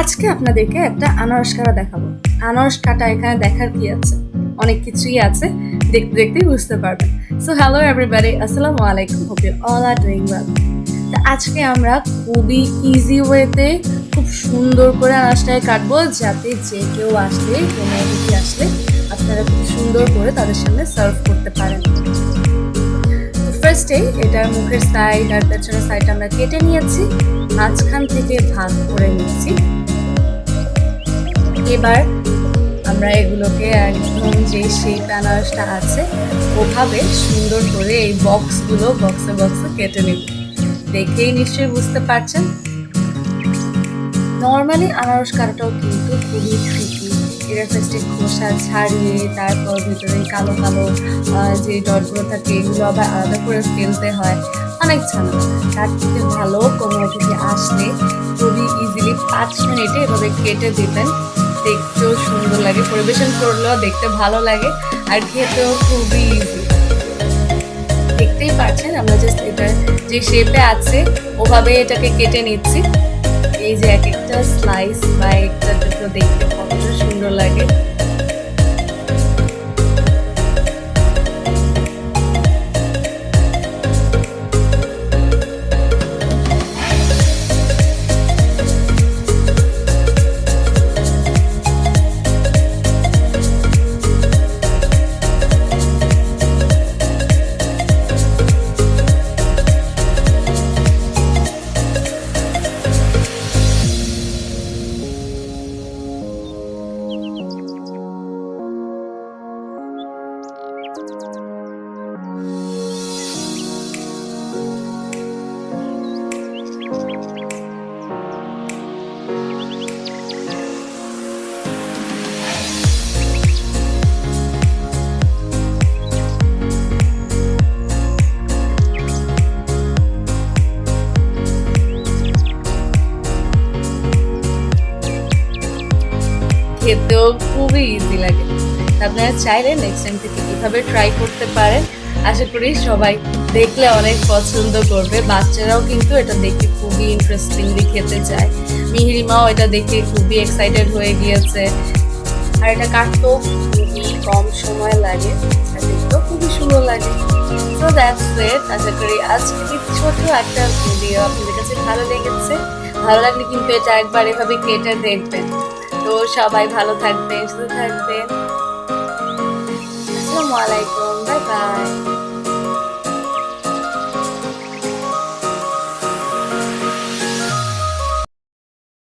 আজকে আপনাদেরকে একটা আনারস কাটা দেখাবো। আনারস কাটা এখানে দেখার কি আছে? অনেক কিছুই আছে। দেখতে দেখতেই বুঝতে পারবেন। সো হ্যালো এভরিবাডি আসসালামু আলাইকুম। Hope you all are doing well তো আজকে আমরা খুবই ইজি ওয়েতে খুব সুন্দর করে আনারসটাকে কাটবো যাতে যে কেউ আসলে কোনো অতিথি আসলে আপনারা খুব সুন্দর করে তাদের সামনে সার্ভ করতে পারেন। ফার্স্টে এটার মুখের সাইড আর পেছনের সাইড আমরা কেটে নিয়েছি। মাঝখান থেকে ভাগ করে নিচ্ছি। এবার আমরা এগুলোকে একদম যে শেপ আনারসটা আছে, ওভাবে সুন্দর করে এই বক্সগুলো বক্সে বক্সে কেটে নেব। দেখেই নিশ্চয়ই বুঝতে পারছেন? নর্মালি আনারস কাটাটাও কিন্তু খুবই ট্রিকি এরা ফার্স্টে খোসা ছাড়িয়ে তারপর ভিতরে কালো কালো যে ডটগুলো থাকে এগুলো আবার আলাদা করে ফেলতে হয়। অনেক ঝামেলা। তার থেকে ভালো কোনো অতিথি আসলে খুবই ইজিলি পাঁচ মিনিটে এভাবে কেটে দিবেন দেখতেও সুন্দর লাগে, পরিবেশন করলেও দেখতে ভালো লাগে আর খেতেও খুবই ইজি দেখতেই পাচ্ছেন আমরা জাস্ট এটা যে শেপে আছে, ওভাবে এটাকে কেটে নিচ্ছি। এই যে এক একটা স্লাইস বা একটা দুটো দেখতে কতটা সুন্দর লাগে। খেতেও খুবই ইজি লাগে আপনারা চাইলে নেক্সট টাইম থেকে এভাবে ট্রাই করতে পারেন, আশা করি সবাই দেখলে অনেক পছন্দ করবে। বাচ্চারাও কিন্তু এটা দেখে খুবই ইন্টারেস্টিংলি খেতে চায়। মিহিরিমাও এটা দেখে খুবই এক্সাইটেড হয়ে গিয়েছে। আর এটা কাটতেও খুবই কম সময় লাগে দেখতেও খুবই সুন্দর লাগে। তো দ্যাটস ইট আশা করি আজকে ছোট একটা ভিডিও আপনাদের কাছে ভালো লেগেছে। ভালো লাগলে কিন্তু এটা একবার এভাবে কেটে দেখবেন। তো সবাই ভালো থাকবেন, সুস্থ থাকবেন। আলাইকুম বাই বাই।